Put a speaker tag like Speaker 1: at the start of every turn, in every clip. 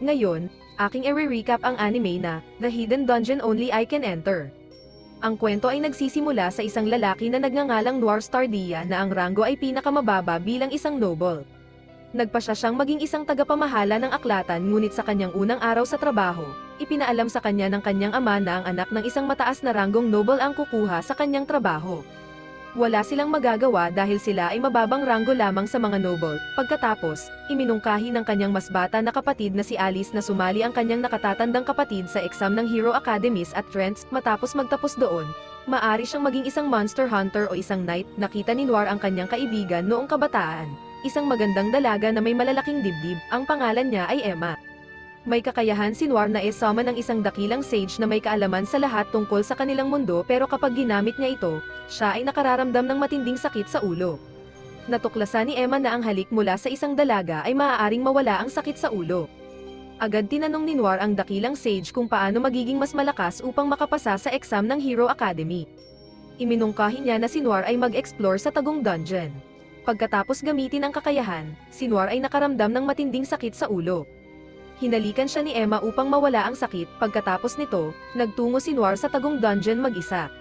Speaker 1: Ngayon, aking i-recap ang anime na, The Hidden Dungeon Only I Can Enter. Ang kwento ay nagsisimula sa isang lalaki na nagngangalang Noir Stardia na ang ranggo ay pinakamababa bilang isang noble. Nagpasya siyang maging isang tagapamahala ng aklatan ngunit sa kanyang unang araw sa trabaho, ipinaalam sa kanya ng kanyang ama na ang anak ng isang mataas na ranggong noble ang kukuha sa kanyang trabaho. Wala silang magagawa dahil sila ay mababang ranggo lamang sa mga noble. Pagkatapos, iminungkahi ng kanyang mas bata na kapatid na si Alice na sumali ang kanyang nakatatandang kapatid sa exam ng Hero Academies at Trents matapos magtapos doon. Maari siyang maging isang monster hunter o isang knight, nakita ni Noir ang kanyang kaibigan noong kabataan. Isang magandang dalaga na may malalaking dibdib, ang pangalan niya ay Emma. May kakayahan si Noir na e-summon ang isang dakilang sage na may kaalaman sa lahat tungkol sa kanilang mundo pero kapag ginamit niya ito, siya ay nakararamdam ng matinding sakit sa ulo. Natuklasan ni Emma na ang halik mula sa isang dalaga ay maaaring mawala ang sakit sa ulo. Agad tinanong ni Noir ang dakilang sage kung paano magiging mas malakas upang makapasa sa exam ng Hero Academy. Iminungkahi niya na si Noir ay mag-explore sa tagong dungeon. Pagkatapos gamitin ang kakayahan, si Noir ay nakaramdam ng matinding sakit sa ulo. Hinalikan siya ni Emma upang mawala ang sakit, pagkatapos nito, nagtungo si Noir sa tagong dungeon mag-isa.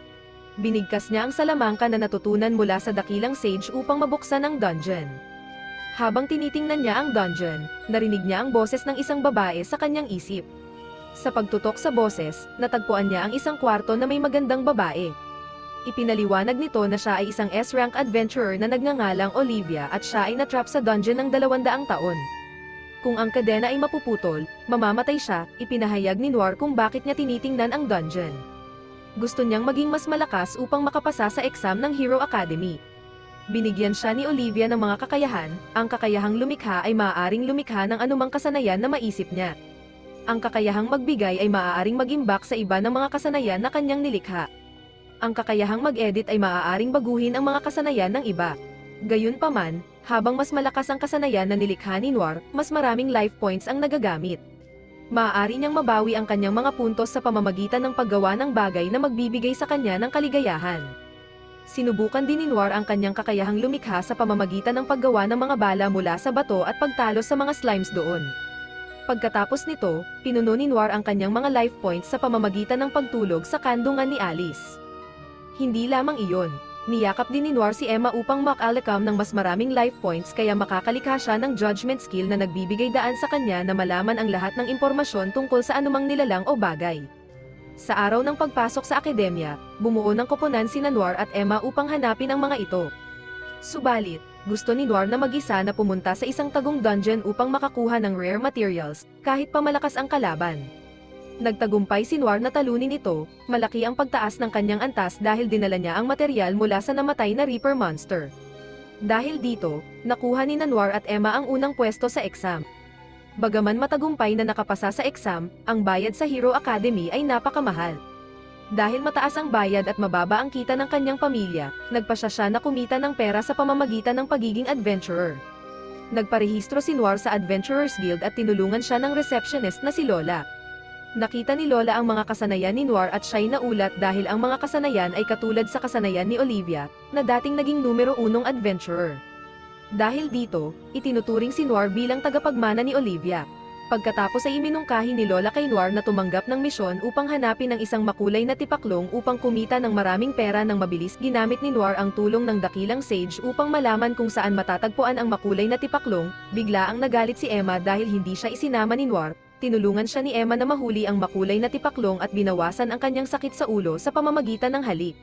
Speaker 1: Binigkas niya ang salamangka na natutunan mula sa dakilang sage upang mabuksan ang dungeon. Habang tinitingnan niya ang dungeon, narinig niya ang boses ng isang babae sa kanyang isip. Sa pagtutok sa boses, natagpuan niya ang isang kwarto na may magandang babae. Ipinaliwanag nito na siya ay isang S-rank adventurer na nagngangalang Olivia at siya ay natrap sa dungeon ng 200 taon. Kung ang kadena ay mapuputol, mamamatay siya, ipinahayag ni Noir kung bakit niya tinitingnan ang dungeon. Gusto niyang maging mas malakas upang makapasa sa exam ng Hero Academy. Binigyan siya ni Olivia ng mga kakayahan, ang kakayahang lumikha ay maaaring lumikha ng anumang kasanayan na maisip niya. Ang kakayahang magbigay ay maaaring mag-imbak sa iba ng mga kasanayan na kanyang nilikha. Ang kakayahang mag-edit ay maaaring baguhin ang mga kasanayan ng iba. Gayunpaman, habang mas malakas ang kasanayan na nilikha ni Noir, mas maraming life points ang nagagamit. Maaari niyang mabawi ang kanyang mga puntos sa pamamagitan ng paggawa ng bagay na magbibigay sa kanya ng kaligayahan. Sinubukan din ni Noir ang kanyang kakayahang lumikha sa pamamagitan ng paggawa ng mga bala mula sa bato at pagtalo sa mga slimes doon. Pagkatapos nito, pinuno ni Noir ang kanyang mga life points sa pamamagitan ng pagtulog sa kandungan ni Alice. Hindi lamang iyon, niyakap din ni Noir si Emma upang makalakam ng mas maraming life points kaya makakalikha siya ng judgment skill na nagbibigay daan sa kanya na malaman ang lahat ng impormasyon tungkol sa anumang nilalang o bagay. Sa araw ng pagpasok sa akademya, bumuo ng koponan si Noir at Emma upang hanapin ang mga ito. Subalit, gusto ni Noir na mag-isa na pumunta sa isang tagong dungeon upang makakuha ng rare materials, kahit pa malakas ang kalaban. Nagtagumpay si Noir na talunin ito, malaki ang pagtaas ng kanyang antas dahil dinala niya ang material mula sa namatay na Reaper Monster. Dahil dito, nakuha ni Noir at Emma ang unang pwesto sa exam. Bagaman matagumpay na nakapasa sa exam, ang bayad sa Hero Academy ay napakamahal. Dahil mataas ang bayad at mababa ang kita ng kanyang pamilya, nagpasya siya na kumita ng pera sa pamamagitan ng pagiging adventurer. Nagparehistro si Noir sa Adventurers Guild at tinulungan siya ng receptionist na si Lola. Nakita ni Lola ang mga kasanayan ni Noir at siya'y naulat dahil ang mga kasanayan ay katulad sa kasanayan ni Olivia, na dating naging numero unong adventurer. Dahil dito, itinuturing si Noir bilang tagapagmana ni Olivia. Pagkatapos ay iminungkahi ni Lola kay Noir na tumanggap ng misyon upang hanapin ang isang makulay na tipaklong upang kumita ng maraming pera ng mabilis ginamit ni Noir ang tulong ng dakilang sage upang malaman kung saan matatagpuan ang makulay na tipaklong, bigla ang nagalit si Emma dahil hindi siya isinama ni Noir, tinulungan siya ni Emma na mahuli ang makulay na tipaklong at binawasan ang kanyang sakit sa ulo sa pamamagitan ng halik.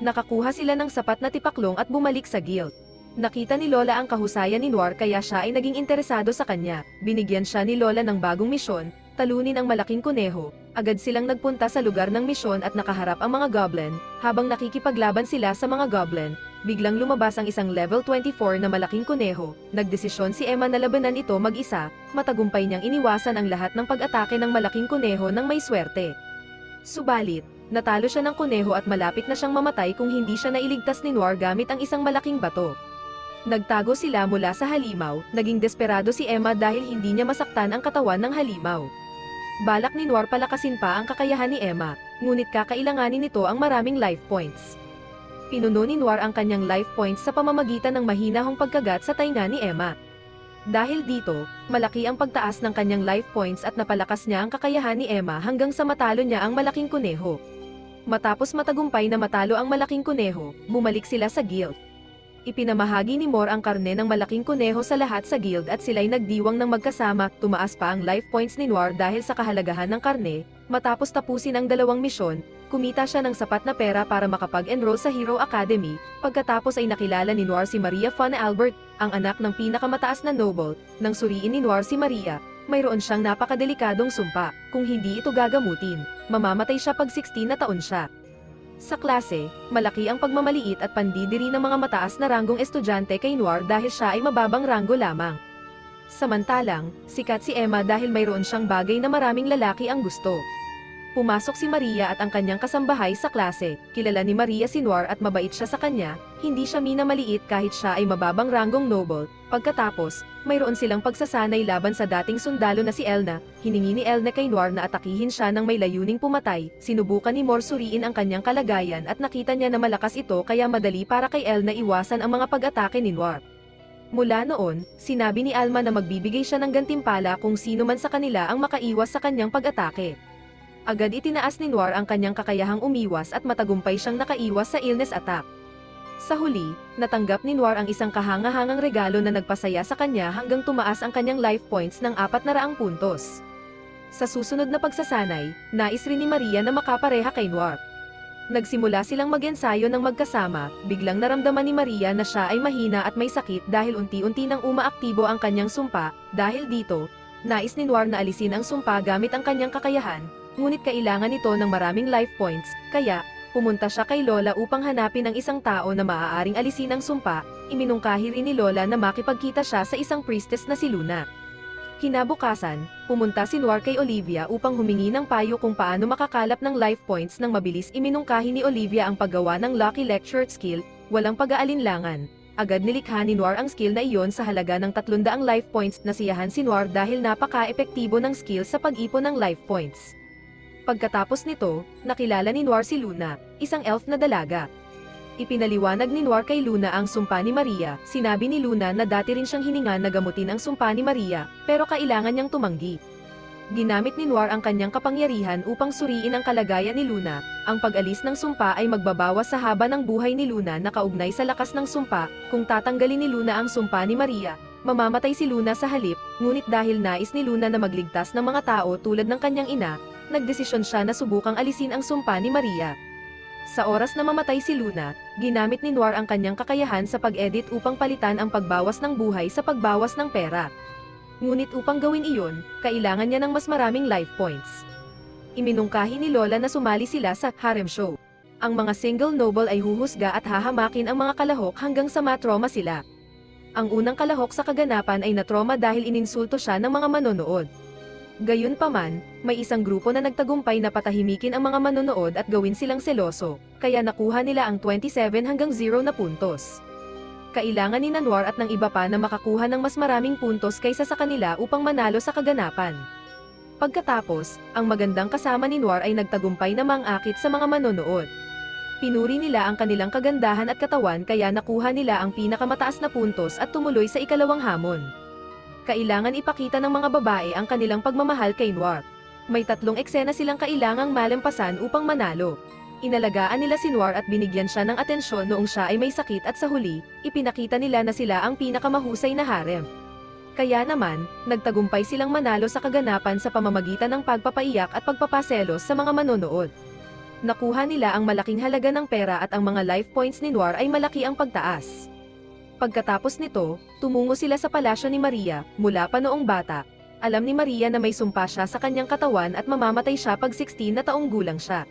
Speaker 1: Nakakuha sila ng sapat na tipaklong at bumalik sa guild. Nakita ni Lola ang kahusayan ni Noir kaya siya ay naging interesado sa kanya. Binigyan siya ni Lola ng bagong misyon, talunin ang malaking kuneho. Agad silang nagpunta sa lugar ng misyon at nakaharap ang mga goblin, habang nakikipaglaban sila sa mga goblin. Biglang lumabas ang isang level 24 na malaking kuneho. Nagdesisyon si Emma na labanan ito mag-isa, matagumpay niyang iniwasan ang lahat ng pag-atake ng malaking kuneho ng may swerte. Subalit, natalo siya ng kuneho at malapit na siyang mamatay kung hindi siya nailigtas ni Noir gamit ang isang malaking bato. Nagtago sila mula sa halimaw, naging desperado si Emma dahil hindi niya masaktan ang katawan ng halimaw. Balak ni Noir palakasin pa ang kakayahan ni Emma, ngunit kakailanganin nito ang maraming life points. Pinuno ni Noir ang kanyang life points sa pamamagitan ng mahinahong pagkagat sa tainga ni Emma. Dahil dito, malaki ang pagtaas ng kanyang life points at napalakas niya ang kakayahan ni Emma hanggang sa matalo niya ang malaking kuneho. Matapos matagumpay na matalo ang malaking kuneho, bumalik sila sa guild. Ipinamahagi ni Mor ang karne ng malaking kuneho sa lahat sa guild at sila'y nagdiwang ng magkasama, tumaas pa ang life points ni Noir dahil sa kahalagahan ng karne, matapos tapusin ang dalawang misyon, kumita siya ng sapat na pera para makapag-enroll sa Hero Academy, pagkatapos ay nakilala ni Noir si Maria Von Albert, ang anak ng pinakamataas na noble, nang suriin ni Noir si Maria, mayroon siyang napakadelikadong sumpa, kung hindi ito gagamutin, mamamatay siya pag 16 na taon siya. Sa klase, malaki ang pagmamaliit at pandidiri ng mga mataas na ranggong estudyante kay Noir dahil siya ay mababang ranggo lamang. Samantalang, sikat si Emma dahil mayroon siyang bagay na maraming lalaki ang gusto. Pumasok si Maria at ang kanyang kasambahay sa klase, kilala ni Maria si Noir at mabait siya sa kanya, hindi siya minamaliit kahit siya ay mababang ranggong noble. Pagkatapos, mayroon silang pagsasanay laban sa dating sundalo na si Elna, hiningi ni Elna kay Noir na atakihin siya ng may layuning pumatay, sinubukan ni Mor suriin ang kanyang kalagayan at nakita niya na malakas ito kaya madali para kay Elna iwasan ang mga pag-atake ni Noir. Mula noon, sinabi ni Alma na magbibigay siya ng gantimpala kung sino man sa kanila ang makaiwas sa kanyang pag-atake. Agad itinaas ni Noir ang kanyang kakayahang umiwas at matagumpay siyang nakaiwas sa illness attack. Sa huli, natanggap ni Noir ang isang kahangahangang regalo na nagpasaya sa kanya hanggang tumaas ang kanyang life points ng 400 puntos. Sa susunod na pagsasanay, nais rin ni Maria na makapareha kay Noir. Nagsimula silang mag-ensayo ng magkasama, biglang naramdaman ni Maria na siya ay mahina at may sakit dahil unti-unti nang umaaktibo ang kanyang sumpa, dahil dito, nais ni Noir na alisin ang sumpa gamit ang kanyang kakayahan, ngunit kailangan ito ng maraming life points, kaya, pumunta siya kay Lola upang hanapin ang isang tao na maaaring alisin ang sumpa, iminungkahi rin ni Lola na makipagkita siya sa isang priestess na si Luna. Kinabukasan, pumunta si Noir kay Olivia upang humingi ng payo kung paano makakalap ng life points nang mabilis iminungkahi ni Olivia ang paggawa ng Lucky Lecture skill, walang pag-aalinlangan. Agad nilikha ni Noir ang skill na iyon sa halaga ng 300 life points na siyahan si Noir dahil napaka-epektibo ng skill sa pag-ipon ng life points. Pagkatapos nito, nakilala ni Noir si Luna, isang elf na dalaga. Ipinaliwanag ni Noir kay Luna ang sumpa ni Maria, sinabi ni Luna na dati rin siyang hininga na gamutin ang sumpa ni Maria, pero kailangan niyang tumanggi. Ginamit ni Noir ang kanyang kapangyarihan upang suriin ang kalagayan ni Luna, ang pag-alis ng sumpa ay magbabawas sa haba ng buhay ni Luna na kaugnay sa lakas ng sumpa, kung tatanggalin ni Luna ang sumpa ni Maria, mamamatay si Luna sa halip, ngunit dahil nais ni Luna na magligtas ng mga tao tulad ng kanyang ina, nagdesisyon siya na subukang alisin ang sumpa ni Maria. Sa oras na mamatay si Luna, ginamit ni Noir ang kanyang kakayahan sa pag-edit upang palitan ang pagbawas ng buhay sa pagbawas ng pera. Ngunit upang gawin iyon, kailangan niya ng mas maraming life points. Iminungkahi ni Lola na sumali sila sa harem show. Ang mga single noble ay huhusga at hahamakin ang mga kalahok hanggang sa matroma sila. Ang unang kalahok sa kaganapan ay natroma dahil ininsulto siya ng mga manonood. Gayunpaman, may isang grupo na nagtagumpay na patahimikin ang mga manonood at gawin silang seloso, kaya nakuha nila ang 27 hanggang 0 na puntos. Kailangan ni Nanwar at ng iba pa na makakuha ng mas maraming puntos kaysa sa kanila upang manalo sa kaganapan. Pagkatapos, ang magandang kasama ni Noir ay nagtagumpay na mangakit sa mga manonood. Pinuri nila ang kanilang kagandahan at katawan kaya nakuha nila ang pinakamataas na puntos at tumuloy sa ikalawang hamon kailangan ipakita ng mga babae ang kanilang pagmamahal kay Noir. May tatlong eksena silang kailangang malampasan upang manalo. Inalagaan nila si Noir at binigyan siya ng atensyon noong siya ay may sakit at sa huli, ipinakita nila na sila ang pinakamahusay na harem. Kaya naman, nagtagumpay silang manalo sa kaganapan sa pamamagitan ng pagpapaiyak at pagpapaselos sa mga manonood. Nakuha nila ang malaking halaga ng pera at ang mga life points ni Noir ay malaki ang pagtaas. Pagkatapos nito, tumungo sila sa palasyo ni Maria, mula pa noong bata. Alam ni Maria na may sumpa siya sa kanyang katawan at mamamatay siya pag 16 na taong gulang siya.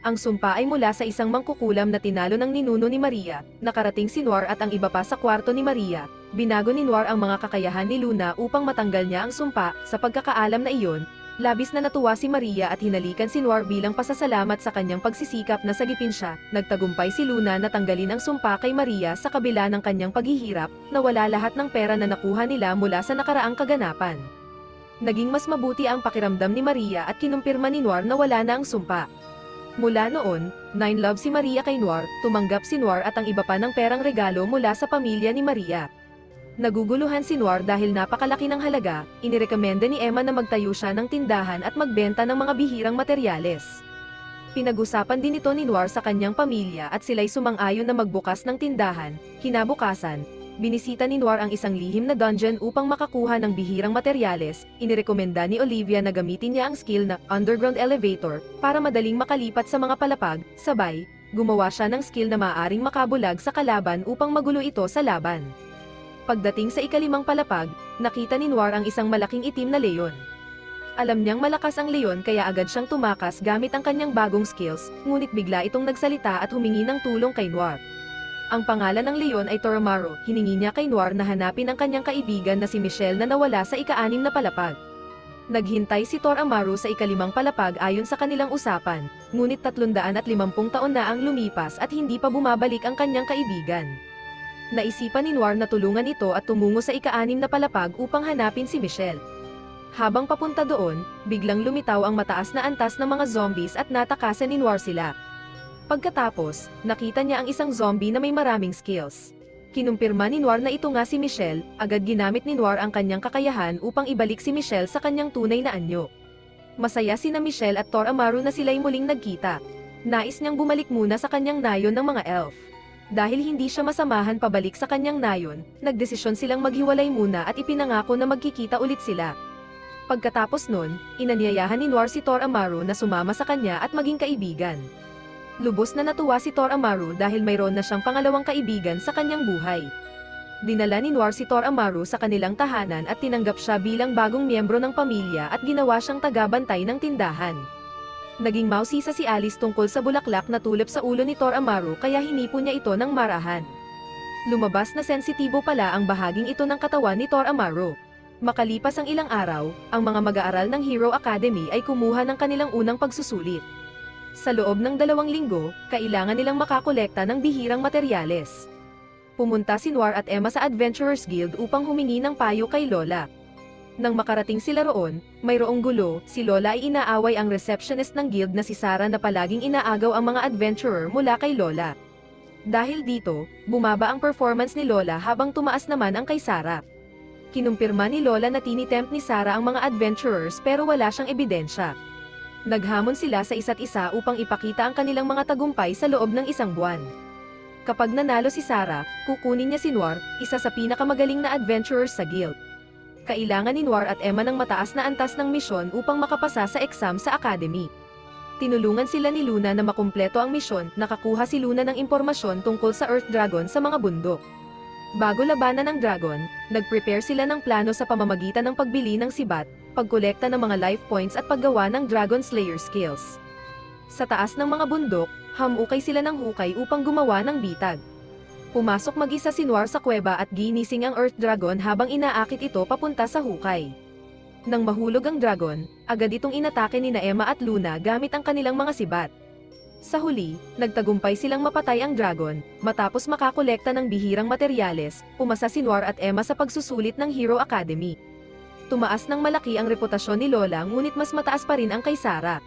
Speaker 1: Ang sumpa ay mula sa isang mangkukulam na tinalo ng ninuno ni Maria, nakarating si Noir at ang iba pa sa kwarto ni Maria. Binago ni Noir ang mga kakayahan ni Luna upang matanggal niya ang sumpa, sa pagkakaalam na iyon, Labis na natuwa si Maria at hinalikan si Noir bilang pasasalamat sa kanyang pagsisikap na sagipin siya. Nagtagumpay si Luna na tanggalin ang sumpa kay Maria sa kabila ng kanyang paghihirap, na wala lahat ng pera na nakuha nila mula sa nakaraang kaganapan. Naging mas mabuti ang pakiramdam ni Maria at kinumpirma ni Noir na wala na ang sumpa. Mula noon, nine love si Maria kay Noir, tumanggap si Noir at ang iba pa ng perang regalo mula sa pamilya ni Maria. Naguguluhan si Noir dahil napakalaki ng halaga, inirekomenda ni Emma na magtayo siya ng tindahan at magbenta ng mga bihirang materyales. Pinag-usapan din ito ni Noir sa kanyang pamilya at sila'y sumang-ayon na magbukas ng tindahan, kinabukasan, binisita ni Noir ang isang lihim na dungeon upang makakuha ng bihirang materyales, inirekomenda ni Olivia na gamitin niya ang skill na underground elevator para madaling makalipat sa mga palapag, sabay, gumawa siya ng skill na maaaring makabulag sa kalaban upang magulo ito sa laban. Pagdating sa ikalimang palapag, nakita ni Noir ang isang malaking itim na leon. Alam niyang malakas ang leon kaya agad siyang tumakas gamit ang kanyang bagong skills, ngunit bigla itong nagsalita at humingi ng tulong kay Noir. Ang pangalan ng leon ay Toromaro, hiningi niya kay Noir na hanapin ang kanyang kaibigan na si Michelle na nawala sa ika-anim na palapag. Naghintay si Tor sa ikalimang palapag ayon sa kanilang usapan, ngunit 350 taon na ang lumipas at hindi pa bumabalik ang kanyang kaibigan. Naisipan ni Noir na tulungan ito at tumungo sa ika-anim na palapag upang hanapin si Michelle. Habang papunta doon, biglang lumitaw ang mataas na antas ng mga zombies at natakasan ni Noir sila. Pagkatapos, nakita niya ang isang zombie na may maraming skills. Kinumpirma ni Noir na ito nga si Michelle, agad ginamit ni Noir ang kanyang kakayahan upang ibalik si Michelle sa kanyang tunay na anyo. Masaya sina Michelle at Tor Amaru na sila'y muling nagkita. Nais niyang bumalik muna sa kanyang nayon ng mga elf. Dahil hindi siya masamahan pabalik sa kanyang nayon, nagdesisyon silang maghiwalay muna at ipinangako na magkikita ulit sila. Pagkatapos nun, inanyayahan ni Noir si Tor Amaru na sumama sa kanya at maging kaibigan. Lubos na natuwa si Tor Amaru dahil mayroon na siyang pangalawang kaibigan sa kanyang buhay. Dinala ni Noir si Tor Amaru sa kanilang tahanan at tinanggap siya bilang bagong miyembro ng pamilya at ginawa siyang tagabantay ng tindahan. Naging mausisa si Alice tungkol sa bulaklak na tulip sa ulo ni Tor Amaru kaya hinipo niya ito ng marahan. Lumabas na sensitibo pala ang bahaging ito ng katawan ni Tor Amaru. Makalipas ang ilang araw, ang mga mag-aaral ng Hero Academy ay kumuha ng kanilang unang pagsusulit. Sa loob ng dalawang linggo, kailangan nilang makakolekta ng bihirang materyales. Pumunta si Noir at Emma sa Adventurers Guild upang humingi ng payo kay Lola. Nang makarating sila roon, mayroong gulo, si Lola ay inaaway ang receptionist ng guild na si Sarah na palaging inaagaw ang mga adventurer mula kay Lola. Dahil dito, bumaba ang performance ni Lola habang tumaas naman ang kay Sarah. Kinumpirma ni Lola na tinitempt ni Sarah ang mga adventurers pero wala siyang ebidensya. Naghamon sila sa isa't isa upang ipakita ang kanilang mga tagumpay sa loob ng isang buwan. Kapag nanalo si Sarah, kukunin niya si Noir, isa sa pinakamagaling na adventurers sa guild. Kailangan ni Noir at Emma ng mataas na antas ng misyon upang makapasa sa exam sa academy. Tinulungan sila ni Luna na makumpleto ang misyon, nakakuha si Luna ng impormasyon tungkol sa Earth Dragon sa mga bundok. Bago labanan ng dragon, nag-prepare sila ng plano sa pamamagitan ng pagbili ng sibat, pagkolekta ng mga life points at paggawa ng Dragon Slayer skills. Sa taas ng mga bundok, hamukay sila ng hukay upang gumawa ng bitag. Pumasok mag-isa si Noir sa kuweba at ginising ang Earth Dragon habang inaakit ito papunta sa hukay. Nang mahulog ang dragon, agad itong inatake ni na Emma at Luna gamit ang kanilang mga sibat. Sa huli, nagtagumpay silang mapatay ang dragon, matapos makakolekta ng bihirang materyales, umasa si Noir at Emma sa pagsusulit ng Hero Academy. Tumaas ng malaki ang reputasyon ni Lola ngunit mas mataas pa rin ang kay Sarah.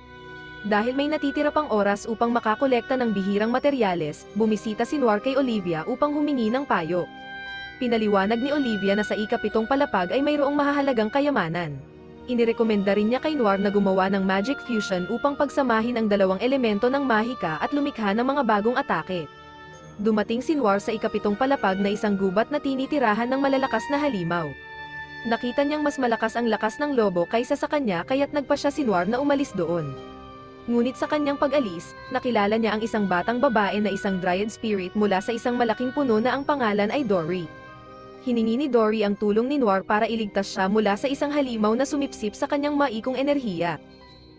Speaker 1: Dahil may natitira pang oras upang makakolekta ng bihirang materyales, bumisita si Noir kay Olivia upang humingi ng payo. Pinaliwanag ni Olivia na sa ikapitong palapag ay mayroong mahahalagang kayamanan. Inirekomenda rin niya kay Noir na gumawa ng magic fusion upang pagsamahin ang dalawang elemento ng mahika at lumikha ng mga bagong atake. Dumating si Noir sa ikapitong palapag na isang gubat na tinitirahan ng malalakas na halimaw. Nakita niyang mas malakas ang lakas ng lobo kaysa sa kanya kaya't nagpa siya si Noir na umalis doon. Ngunit sa kanyang pag-alis, nakilala niya ang isang batang babae na isang dryad spirit mula sa isang malaking puno na ang pangalan ay Dory. Hiningi ni Dory ang tulong ni Noir para iligtas siya mula sa isang halimaw na sumipsip sa kanyang maikong enerhiya.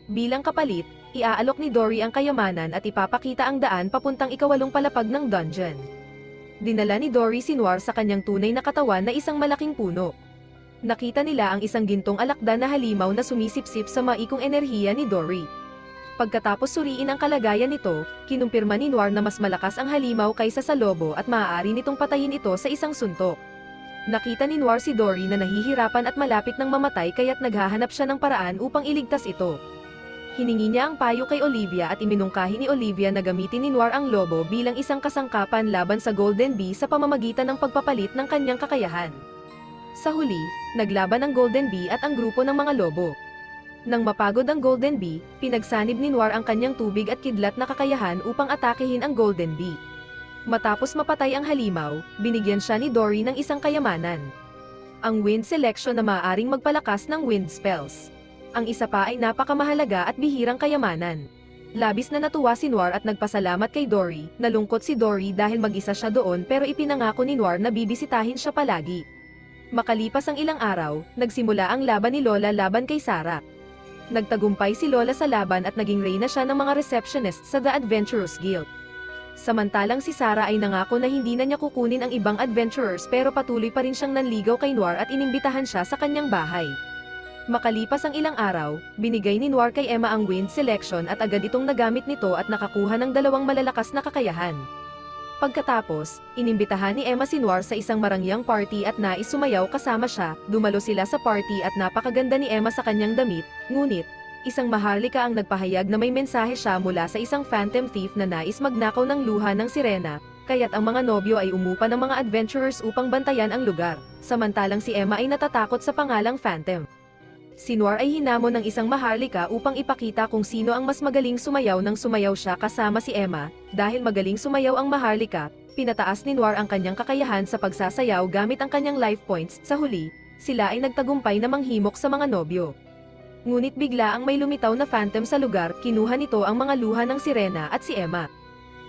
Speaker 1: Bilang kapalit, iaalok ni Dory ang kayamanan at ipapakita ang daan papuntang ikawalong palapag ng dungeon. Dinala ni Dory si Noir sa kanyang tunay na katawan na isang malaking puno. Nakita nila ang isang gintong alakdan na halimaw na sumisipsip sa maikong enerhiya ni Dory. Pagkatapos suriin ang kalagayan nito, kinumpirma ni Noir na mas malakas ang halimaw kaysa sa lobo at maaari nitong patayin ito sa isang suntok. Nakita ni Noir si Dory na nahihirapan at malapit ng mamatay kaya't naghahanap siya ng paraan upang iligtas ito. Hiningi niya ang payo kay Olivia at iminungkahi ni Olivia na gamitin ni Noir ang lobo bilang isang kasangkapan laban sa Golden Bee sa pamamagitan ng pagpapalit ng kanyang kakayahan. Sa huli, naglaban ang Golden Bee at ang grupo ng mga lobo. Nang mapagod ang Golden Bee, pinagsanib ni Noir ang kanyang tubig at kidlat na kakayahan upang atakehin ang Golden Bee. Matapos mapatay ang halimaw, binigyan siya ni Dory ng isang kayamanan. Ang wind selection na maaaring magpalakas ng wind spells. Ang isa pa ay napakamahalaga at bihirang kayamanan. Labis na natuwa si Noir at nagpasalamat kay Dory, nalungkot si Dory dahil mag-isa siya doon pero ipinangako ni Noir na bibisitahin siya palagi. Makalipas ang ilang araw, nagsimula ang laban ni Lola laban kay Sarah. Nagtagumpay si Lola sa laban at naging reyna siya ng mga receptionist sa The Adventurers Guild. Samantalang si Sarah ay nangako na hindi na niya kukunin ang ibang adventurers pero patuloy pa rin siyang nanligaw kay Noir at inimbitahan siya sa kanyang bahay. Makalipas ang ilang araw, binigay ni Noir kay Emma ang wind selection at agad itong nagamit nito at nakakuha ng dalawang malalakas na kakayahan. Pagkatapos, inimbitahan ni Emma si Noir sa isang marangyang party at nais sumayaw kasama siya, dumalo sila sa party at napakaganda ni Emma sa kanyang damit, ngunit, isang maharlika ang nagpahayag na may mensahe siya mula sa isang phantom thief na nais magnakaw ng luha ng sirena, kaya't ang mga nobyo ay umupa ng mga adventurers upang bantayan ang lugar, samantalang si Emma ay natatakot sa pangalang phantom. Si Noir ay hinamon ng isang maharlika upang ipakita kung sino ang mas magaling sumayaw nang sumayaw siya kasama si Emma, dahil magaling sumayaw ang maharlika, pinataas ni Noir ang kanyang kakayahan sa pagsasayaw gamit ang kanyang life points, sa huli, sila ay nagtagumpay na manghimok sa mga nobyo. Ngunit bigla ang may lumitaw na phantom sa lugar, kinuha nito ang mga luha ng sirena at si Emma.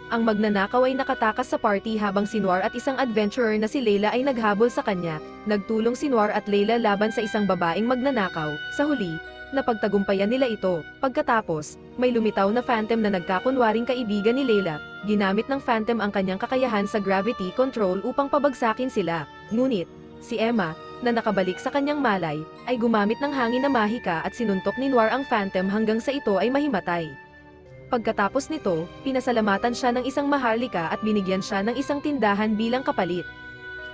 Speaker 1: Ang magnanakaw ay nakatakas sa party habang si Noir at isang adventurer na si Leila ay naghabol sa kanya, nagtulong si Noir at Leila laban sa isang babaeng magnanakaw, sa huli, napagtagumpayan nila ito, pagkatapos, may lumitaw na phantom na nagkakunwaring kaibigan ni Leila, ginamit ng phantom ang kanyang kakayahan sa gravity control upang pabagsakin sila, ngunit, si Emma, na nakabalik sa kanyang malay, ay gumamit ng hangin na mahika at sinuntok ni Noir ang phantom hanggang sa ito ay mahimatay. Pagkatapos nito, pinasalamatan siya ng isang maharlika at binigyan siya ng isang tindahan bilang kapalit.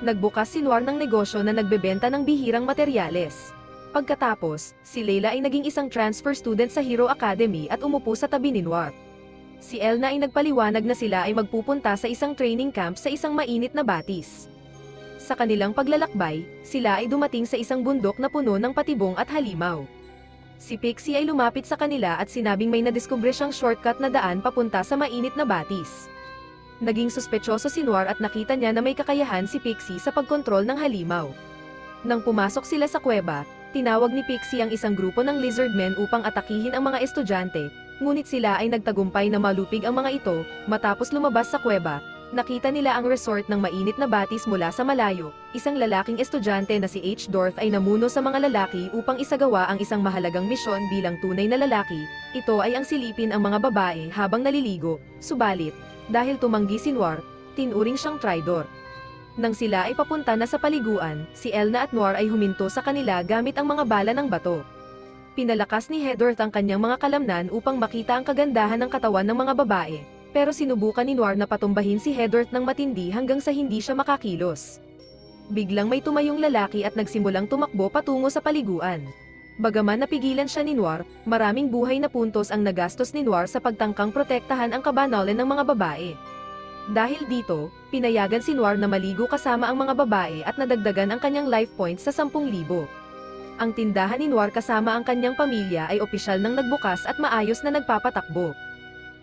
Speaker 1: Nagbukas si Noir ng negosyo na nagbebenta ng bihirang materyales. Pagkatapos, si Leila ay naging isang transfer student sa Hero Academy at umupo sa tabi ni Noir. Si Elna ay nagpaliwanag na sila ay magpupunta sa isang training camp sa isang mainit na batis. Sa kanilang paglalakbay, sila ay dumating sa isang bundok na puno ng patibong at halimaw. Si Pixie ay lumapit sa kanila at sinabing may nadiskubre siyang shortcut na daan papunta sa mainit na batis. Naging suspetyoso si Noir at nakita niya na may kakayahan si Pixie sa pagkontrol ng halimaw. Nang pumasok sila sa kuweba, tinawag ni Pixie ang isang grupo ng lizardmen upang atakihin ang mga estudyante, ngunit sila ay nagtagumpay na malupig ang mga ito, matapos lumabas sa kuweba, nakita nila ang resort ng mainit na batis mula sa malayo. Isang lalaking estudyante na si H. Dorth ay namuno sa mga lalaki upang isagawa ang isang mahalagang misyon bilang tunay na lalaki. Ito ay ang silipin ang mga babae habang naliligo. Subalit, dahil tumanggi si Noir, tinuring siyang tridor. Nang sila ay papunta na sa paliguan, si Elna at Noir ay huminto sa kanila gamit ang mga bala ng bato. Pinalakas ni Hedorth ang kanyang mga kalamnan upang makita ang kagandahan ng katawan ng mga babae, pero sinubukan ni Noir na patumbahin si Hedorth ng matindi hanggang sa hindi siya makakilos. Biglang may tumayong lalaki at nagsimulang tumakbo patungo sa paliguan. Bagaman napigilan siya ni Noir, maraming buhay na puntos ang nagastos ni Noir sa pagtangkang protektahan ang kabanalan ng mga babae. Dahil dito, pinayagan si Noir na maligo kasama ang mga babae at nadagdagan ang kanyang life points sa 10,000. Ang tindahan ni Noir kasama ang kanyang pamilya ay opisyal nang nagbukas at maayos na nagpapatakbo.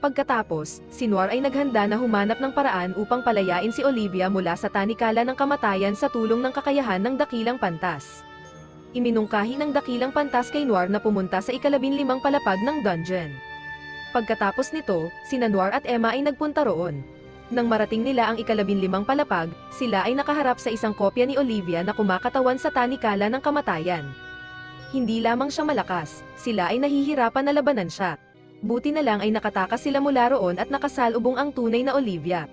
Speaker 1: Pagkatapos, si Noir ay naghanda na humanap ng paraan upang palayain si Olivia mula sa tanikala ng kamatayan sa tulong ng kakayahan ng dakilang pantas. Iminungkahi ng dakilang pantas kay Noir na pumunta sa ikalabinlimang palapag ng dungeon. Pagkatapos nito, sina Noir at Emma ay nagpunta roon. Nang marating nila ang ikalabinlimang palapag, sila ay nakaharap sa isang kopya ni Olivia na kumakatawan sa tanikala ng kamatayan. Hindi lamang siya malakas, sila ay nahihirapan na labanan siya. Buti na lang ay nakatakas sila mula roon at nakasalubong ang tunay na Olivia.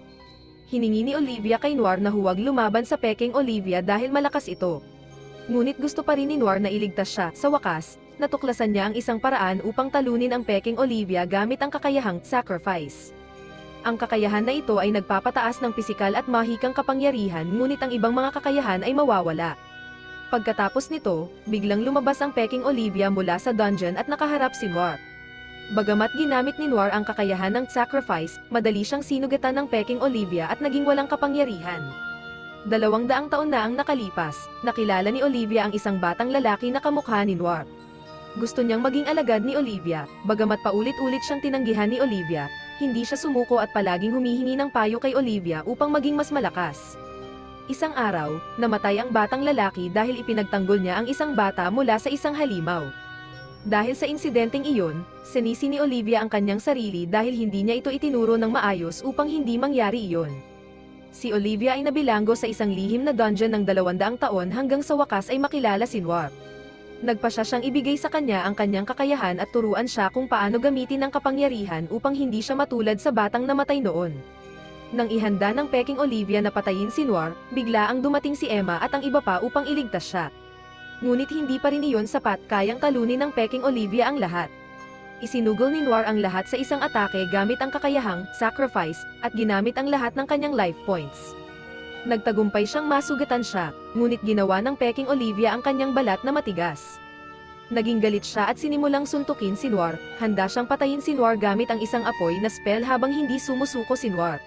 Speaker 1: Hiningi ni Olivia kay Noir na huwag lumaban sa peking Olivia dahil malakas ito. Ngunit gusto pa rin ni Noir na iligtas siya, sa wakas, natuklasan niya ang isang paraan upang talunin ang peking Olivia gamit ang kakayahang sacrifice. Ang kakayahan na ito ay nagpapataas ng pisikal at mahikang kapangyarihan ngunit ang ibang mga kakayahan ay mawawala. Pagkatapos nito, biglang lumabas ang peking Olivia mula sa dungeon at nakaharap si Noir. Bagamat ginamit ni Noir ang kakayahan ng sacrifice, madali siyang sinugatan ng peking Olivia at naging walang kapangyarihan. Dalawang daang taon na ang nakalipas, nakilala ni Olivia ang isang batang lalaki na kamukha ni Noir. Gusto niyang maging alagad ni Olivia, bagamat paulit-ulit siyang tinanggihan ni Olivia, hindi siya sumuko at palaging humihingi ng payo kay Olivia upang maging mas malakas. Isang araw, namatay ang batang lalaki dahil ipinagtanggol niya ang isang bata mula sa isang halimaw. Dahil sa insidenteng iyon, sinisi ni Olivia ang kanyang sarili dahil hindi niya ito itinuro ng maayos upang hindi mangyari iyon. Si Olivia ay nabilanggo sa isang lihim na dungeon ng 200 taon hanggang sa wakas ay makilala si Noir. Nagpa siya siyang ibigay sa kanya ang kanyang kakayahan at turuan siya kung paano gamitin ang kapangyarihan upang hindi siya matulad sa batang namatay noon. Nang ihanda ng peking Olivia na patayin si Noir, bigla ang dumating si Emma at ang iba pa upang iligtas siya. Ngunit hindi pa rin iyon sapat kayang talunin ng peking Olivia ang lahat. Isinugol ni Noir ang lahat sa isang atake gamit ang kakayahang sacrifice at ginamit ang lahat ng kanyang life points. Nagtagumpay siyang masugatan siya, ngunit ginawa ng peking Olivia ang kanyang balat na matigas. Naging galit siya at sinimulang suntukin si Noir, handa siyang patayin si Noir gamit ang isang apoy na spell habang hindi sumusuko si Noir.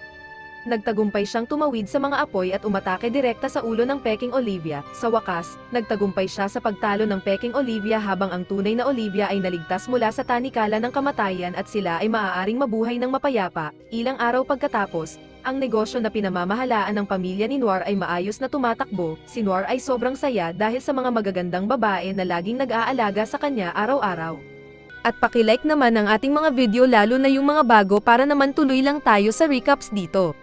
Speaker 1: Nagtagumpay siyang tumawid sa mga apoy at umatake direkta sa ulo ng peking Olivia. Sa wakas, nagtagumpay siya sa pagtalo ng peking Olivia habang ang tunay na Olivia ay naligtas mula sa tanikala ng kamatayan at sila ay maaaring mabuhay ng mapayapa. Ilang araw pagkatapos, ang negosyo na pinamamahalaan ng pamilya ni Noir ay maayos na tumatakbo. Si Noir ay sobrang saya dahil sa mga magagandang babae na laging nag-aalaga sa kanya araw-araw. At pakilike naman ang ating mga video lalo na yung mga bago para naman tuloy lang tayo sa recaps dito.